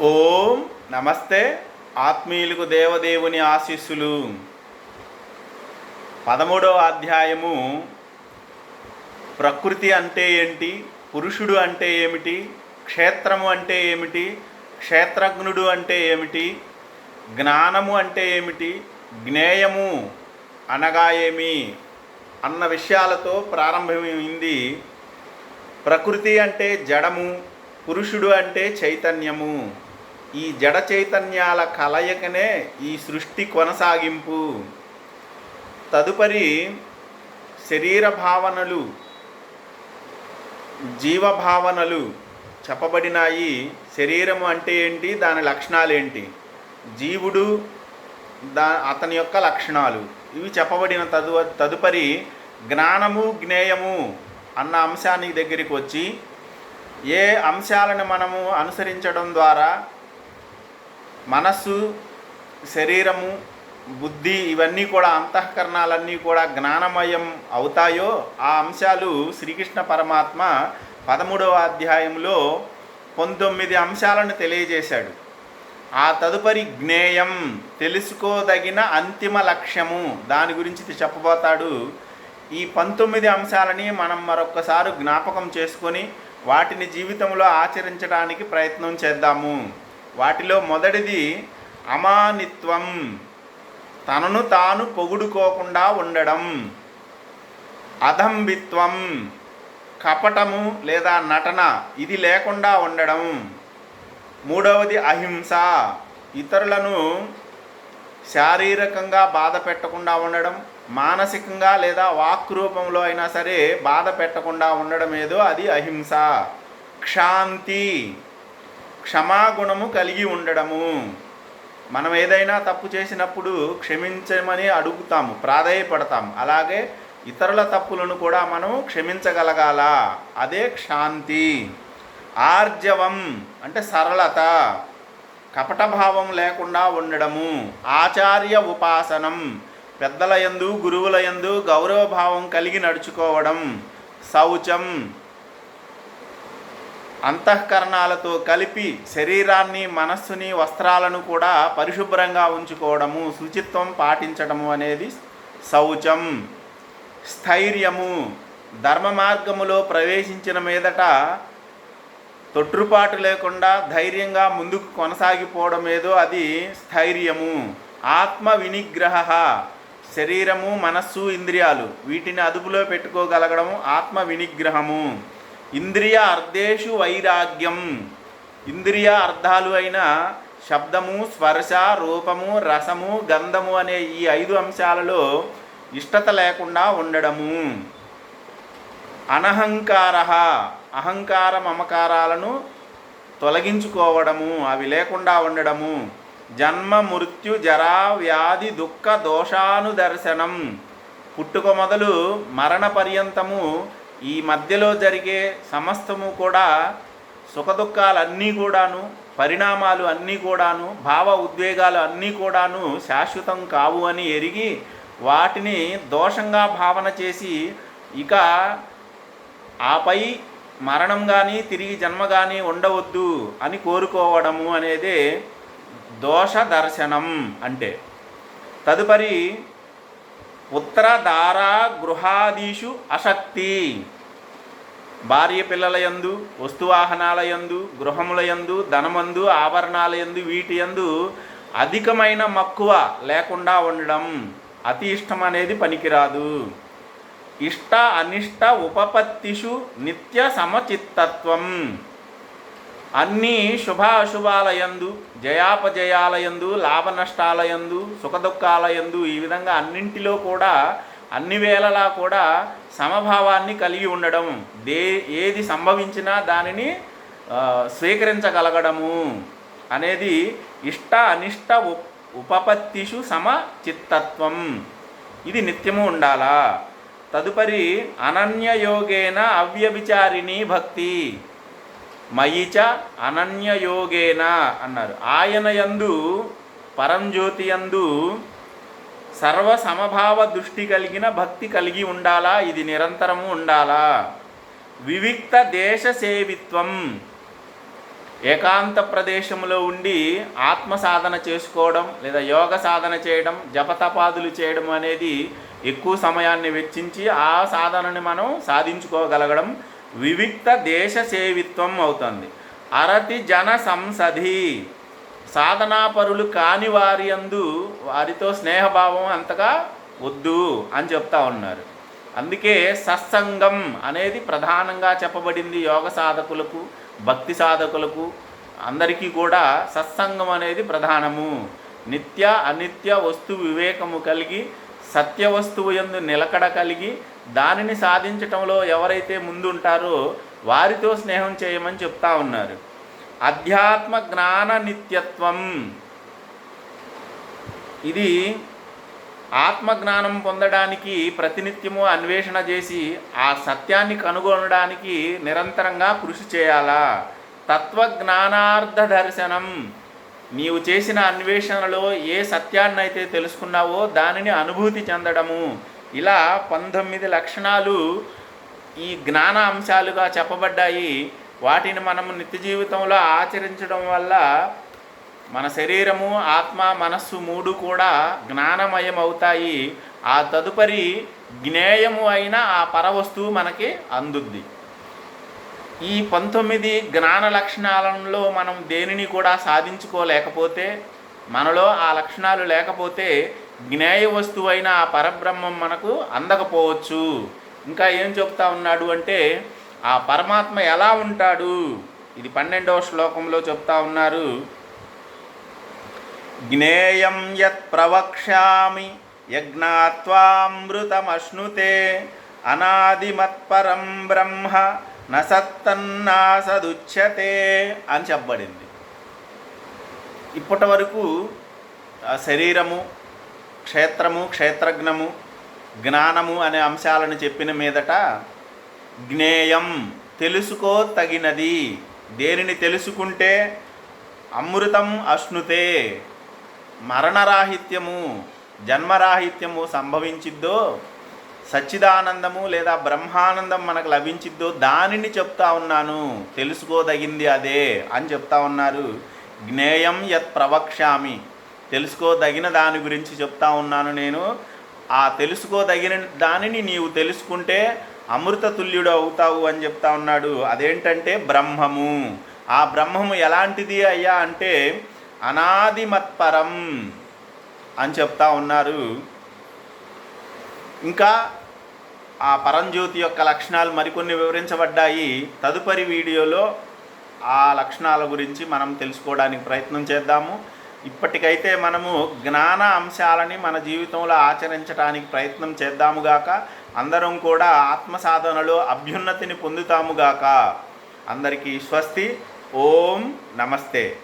ఓం నమస్తే ఆత్మీయులకు దేవదేవుని ఆశీస్సులు. పదమూడవ అధ్యాయము. ప్రకృతి అంటే ఏంటి? పురుషుడు అంటే ఏమిటి? క్షేత్రము అంటే ఏమిటి? క్షేత్రజ్ఞుడు అంటే ఏమిటి? జ్ఞానము అంటే ఏమిటి? జ్ఞేయము అనగా ఏమి? అన్న విషయాలతో ప్రారంభమైంది. ప్రకృతి అంటే జడము పురుషుడు అంటే చైతన్యము. ఈ జడ చైతన్యాల కలయికనే ఈ సృష్టి కొనసాగింపు. తదుపరి శరీర భావనలు జీవభావనలు చెప్పబడినాయి. శరీరము అంటే ఏంటి? దాని లక్షణాలు ఏంటి? జీవుడు దా అతని యొక్క లక్షణాలు. ఇవి చెప్పబడిన తదు తదుపరి జ్ఞానము జ్ఞేయము అన్న అంశానికి దగ్గరికి వచ్చి ఏ అంశాలను మనము అనుసరించడం ద్వారా మనస్సు శరీరము బుద్ధి ఇవన్నీ కూడా అంతఃకరణాలన్నీ కూడా జ్ఞానమయం అవుతాయో ఆ అంశాలు శ్రీకృష్ణ పరమాత్మ పదమూడవ అధ్యాయంలో పంతొమ్మిది అంశాలను తెలియజేశాడు. ఆ తదుపరి జ్ఞేయం తెలుసుకోదగిన అంతిమ లక్ష్యము. దాని గురించి చెప్పబోతాడు. ఈ పంతొమ్మిది అంశాలని మనం మరొక్కసారి జ్ఞాపకం చేసుకొని వాటిని జీవితంలో ఆచరించడానికి ప్రయత్నం చేద్దాము. వాటిలో మొదటిది అమానిత్వం. తనను తాను పొగుడుకోకుండా ఉండడం. అధంబిత్వం. కపటము లేదా నటన ఇది లేకుండా ఉండడం. మూడవది అహింస. ఇతరులను శారీరకంగా బాధ పెట్టకుండా ఉండడం. మానసికంగా లేదా వాక్ రూపంలో అయినా సరే బాధ పెట్టకుండా ఉండడం ఏదో అది అహింస. క్షాంతి. క్షమాగుణము కలిగి ఉండడము. మనం ఏదైనా తప్పు చేసినప్పుడు క్షమించమని అడుగుతాము ప్రాధాయపడతాము. అలాగే ఇతరుల తప్పులను కూడా మనం క్షమించగలగాల. అదే క్షాంతి. ఆర్జవం అంటే సరళత. కపటభావం లేకుండా ఉండడము. ఆచార్య ఉపాసనం. పెద్దల యందు గురువుల యందు గౌరవభావం కలిగి నడుచుకోవడం శౌచం. అంతఃకరణాలతో కలిపి శరీరాన్ని మనస్సుని వస్త్రాలను కూడా పరిశుభ్రంగా ఉంచుకోవడము శుచిత్వం పాటించడము అనేది శౌచం. స్థైర్యము. ధర్మ మార్గములో ప్రవేశించిన మీదట తొట్టుపాటు లేకుండా ధైర్యంగా ముందుకు కొనసాగిపోవడం ఏదో అది స్థైర్యము. ఆత్మ వినిగ్రహ. శరీరము మనస్సు ఇంద్రియాలు వీటిని అదుపులో పెట్టుకోగలగడము ఆత్మ వినిగ్రహము. ఇంద్రియ అర్ధేషు వైరాగ్యం. ఇంద్రియ అర్థాలు అయిన శబ్దము స్పర్శ రూపము రసము గంధము అనే ఈ ఐదు అంశాలలో ఇష్టత లేకుండా ఉండడము. అనహంకార అహంకార మమకారాలను తొలగించుకోవడము అవి లేకుండా ఉండడము. జన్మ మృత్యు జరా వ్యాధి దుఃఖ దోషానుదర్శనం. పుట్టుక మొదలు మరణ పర్యంతము ఈ మధ్యలో జరిగే సమస్తము కూడా సుఖదుఖాలన్నీ కూడాను పరిణామాలు అన్నీ కూడాను భావ ఉద్వేగాలు అన్నీ కూడాను శాశ్వతం కావు అని ఎరిగి వాటిని దోషంగా భావన చేసి ఇక ఆపై మరణం కానీ తిరిగి జన్మ కానీ ఉండవద్దు అని కోరుకోవడము అనేది దోష దర్శనం అంటే తదుపరి ఉత్తరధారా గృహాదీషు అశక్తి. భార్య పిల్లల యందు వస్తువాహనాల యందు గృహముల యందు ధనమందు ఆభరణాల యందు వీటి యందు అధికమైన మక్కువ లేకుండా ఉండడం అతి ఇష్టం అనేది పనికిరాదు. ఇష్ట అనిష్ట ఉపపత్తిషు నిత్య సమచిత్తత్వం. అన్నీ శుభాశుభాలయందు జయాపజయాలయందు లాభ నష్టాలయందు సుఖదుఖాలయందు ఈ విధంగా అన్నింటిలో కూడా అన్ని వేళలా కూడా సమభావాన్ని కలిగి ఉండడం. దే ఏది సంభవించినా దానిని స్వీకరించగలగడము అనేది ఇష్ట అనిష్ట ఉపపత్తిషు సమ చిత్తత్వం ఇది నిత్యము ఉండాలా? తదుపరి అనన్యయోగేన అవ్యభిచారిణీ భక్తి. మయిచ అనన్యయోగేన అన్నారు. ఆయన యందు పరంజ్యోతి యందు సర్వ సమభావ దృష్టి కలిగిన భక్తి కలిగి ఉండాలా? ఇది నిరంతరము ఉండాలా? వివిక్త దేశ సేవిత్వం ఏకాంత ప్రదేశంలో ఉండి ఆత్మ సాధన చేసుకోవడం లేదా యోగ సాధన చేయడం జపతపాదులు చేయడం అనేది ఎక్కువ సమయాన్ని వెచ్చించి ఆ సాధనని మనం సాధించుకోగలగడం వివిక్త దేశ సేవిత్వం అవుతుంది. అరతి జన సంసధి. సాధనాపరులు కాని వారి అందు వారితో స్నేహభావం అంతగా వద్దు అని చెప్తా ఉన్నారు. అందుకే సత్సంగం అనేది ప్రధానంగా చెప్పబడింది యోగ సాధకులకు భక్తి సాధకులకు. అందరికీ కూడా సత్సంగం అనేది ప్రధానము. నిత్య అనిత్య వస్తు వివేకము కలిగి సత్యవస్తువు ఎందు నిలకడ కలిగి దానిని సాధించటంలో ఎవరైతే ముందుంటారో వారితో స్నేహం చేయమని చెప్తా ఉన్నారు. అధ్యాత్మ జ్ఞాన నిత్యత్వం. ఇది ఆత్మజ్ఞానం పొందడానికి ప్రతినిత్యము అన్వేషణ చేసి ఆ సత్యాన్ని కనుగొనడానికి నిరంతరంగా కృషి చేయాలా? తత్వజ్ఞానార్థ దర్శనం. నీవు చేసిన అన్వేషణలో ఏ సత్యాన్ని అయితే తెలుసుకున్నావో దానిని అనుభూతి చెందడము. ఇలా పంతొమ్మిది లక్షణాలు ఈ జ్ఞాన అంశాలుగా చెప్పబడ్డాయి. వాటిని మనము నిత్య జీవితంలో ఆచరించడం వల్ల మన శరీరము ఆత్మ మనస్సు మూడు కూడా జ్ఞానమయం అవుతాయి ఆ తదుపరి జ్ఞేయము అయిన ఆ పరవస్తువు మనకి అందుద్ది. ఈ పంతొమ్మిది జ్ఞాన లక్షణాలలో మనం దేనిని కూడా సాధించుకోలేకపోతే మనలో ఆ లక్షణాలు లేకపోతే జ్ఞేయ వస్తువు ఆ పరబ్రహ్మం మనకు అందకపోవచ్చు. ఇంకా ఏం చెప్తా ఉన్నాడు అంటే ఆ పరమాత్మ ఎలా ఉంటాడు? ఇది పన్నెండవ శ్లోకంలో చెప్తా ఉన్నారు. జ్ఞేయం యత్ ప్రవక్ష్యామి యజ్ఞాత్వామృతమశ్నుతే అనాదిమత్పరం బ్రహ్మ నసత్తన్నాసదుచ్యతే అని చెప్పబడింది. ఇప్పటి వరకు శరీరము క్షేత్రము క్షేత్రజ్ఞము జ్ఞానము అనే అంశాలను చెప్పిన మీదట జ్ఞేయం తెలుసుకో తగినది దేనిని తెలుసుకుంటే? అమృతం అశ్నుతే. మరణరాహిత్యము జన్మరాహిత్యము సంభవించిద్దో? సచ్చిదానందము లేదా బ్రహ్మానందం మనకు లభించిద్దో దానిని చెప్తా ఉన్నాను. తెలుసుకోదగింది అదే అని చెప్తా ఉన్నారు. జ్ఞేయం యత్ ప్రవక్ష్యామి. తెలుసుకోదగిన దాని గురించి చెప్తా ఉన్నాను నేను. ఆ తెలుసుకోదగిన దానిని నీవు తెలుసుకుంటే అమృతతుల్యుడు అవుతావు అని చెప్తా ఉన్నాడు. అదేంటంటే బ్రహ్మము. ఆ బ్రహ్మము ఎలాంటిది అయ్యా అంటే అనాదిమత్పరం అని చెప్తా ఉన్నారు. ఇంకా ఆ పరంజ్యోతి యొక్క లక్షణాలు మరికొన్ని వివరించబడ్డాయి. తదుపరి వీడియోలో ఆ లక్షణాల గురించి మనం తెలుసుకోవడానికి ప్రయత్నం చేద్దాము. ఇప్పటికైతే మనము జ్ఞాన అంశాలని మన జీవితంలో ఆచరించడానికి ప్రయత్నం చేద్దాముగాక అందరం కూడా ఆత్మ సాధనలో అభ్యున్నతిని పొందుతాముగాక అందరికీ స్వస్తి. ఓం నమస్తే.